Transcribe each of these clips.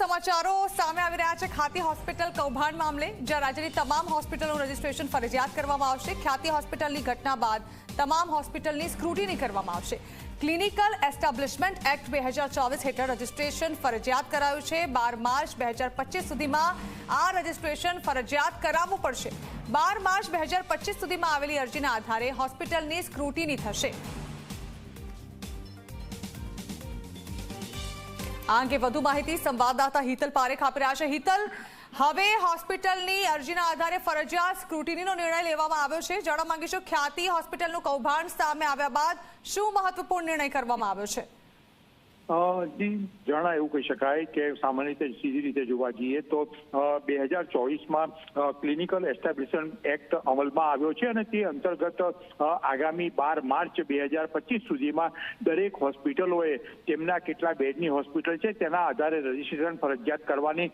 સમાચારો સામે આવી રહ્યા છે. ખાતી હોસ્પિટલ કૌભાંડ મામલે, જ્યાં રાજ્યની તમામ હોસ્પિટલનું રજીસ્ટ્રેશન ફરજિયાત કરવામાં આવશે. ખ્યાતિ હોસ્પિટલની ઘટના બાદ તમામ હોસ્પિટલની સ્ક્રુટિની કરવામાં આવશે. ક્લિનિકલ એસ્ટાબ્લિશમેન્ટ એક્ટ બે હજાર ચોવીસ હેઠળ રજીસ્ટ્રેશન ફરજિયાત કરાયું છે. બાર માર્ચ બે હજાર પચીસ સુધીમાં આ રજીસ્ટ્રેશન ફરજિયાત કરાવવું પડશે. બાર માર્ચ બે હજાર પચીસ સુધીમાં આવેલી અરજીના આધારે હોસ્પિટલની સ્ક્રુટિની થશે. આ અંગે વધુ માહિતી સંવાદદાતા હિતલ પારેખ આપી રહ્યા છે. હિતલ, હવે હોસ્પિટલની અરજીના આધારે ફરજિયાત સ્ક્રુટિનીનો નિર્ણય લેવામાં આવ્યો છે. જાણવા માંગીશું, ખ્યાતિ હોસ્પિટલનું કૌભાંડ સામે આવ્યા બાદ શું મહત્વપૂર્ણ નિર્ણય કરવામાં આવ્યો છે? જી જણા એવું કહી શકાય કે સામાન્ય રીતે સીધી રીતે જોવા જઈએ તો બે હજાર ચોવીસમાં ક્લિનિકલ એસ્ટાબ્લિશમેન્ટ એક્ટ અમલમાં આવ્યો છે અને તે અંતર્ગત આગામી બાર માર્ચ બે હજાર પચીસ સુધીમાં દરેક હોસ્પિટલોએ તેમના કેટલા બેડની હોસ્પિટલ છે તેના આધારે રજીસ્ટ્રેશન ફરજિયાત કરવાની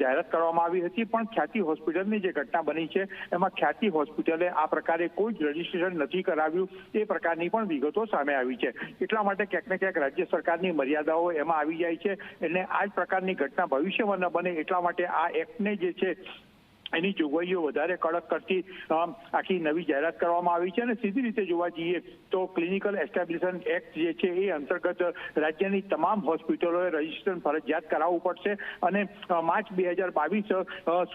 જાહેરાત કરવામાં આવી હતી. પણ ખ્યાતિ હોસ્પિટલની જે ઘટના બની છે, એમાં ખ્યાતિ હોસ્પિટલે આ પ્રકારે કોઈ જ રજીસ્ટ્રેશન નથી કરાવ્યું. તે પ્રકારની પણ વિગતો સામે આવી છે. એટલા માટે ક્યાંક ને ક્યાંક રાજ્ય સરકારની મર્યાદાઓ એમાં આવી જાય છે. એટલે આ જ પ્રકારની ઘટના ભવિષ્યમાં ન બને એટલા માટે આ એક્ટને જે છે એની જોગવાઈઓ વધારે કડક કરતી આખી નવી જાહેરાત કરવામાં આવી છે અને સીધી રીતે જોવા જઈએ તો ક્લિનિકલ એસ્ટાબ્લિશમેન્ટ એક્ટ જે છે એ અંતર્ગત રાજ્યની તમામ હોસ્પિટલોએ રજીસ્ટ્રેશન ફરજિયાત કરાવવું પડશે અને માર્ચ બે હજાર બાવીસ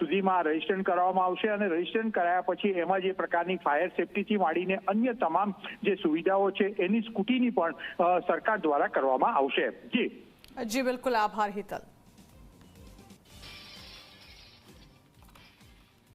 સુધીમાં રજીસ્ટ્રેશન કરાવવામાં આવશે અને રજીસ્ટ્રેશન કરાયા પછી એમાં જે પ્રકારની ફાયર સેફટીથી માંડીને અન્ય તમામ જે સુવિધાઓ છે એની સ્કૂટીની પણ સરકાર દ્વારા કરવામાં આવશે. જી. જી, બિલકુલ. આભાર, હિતલ.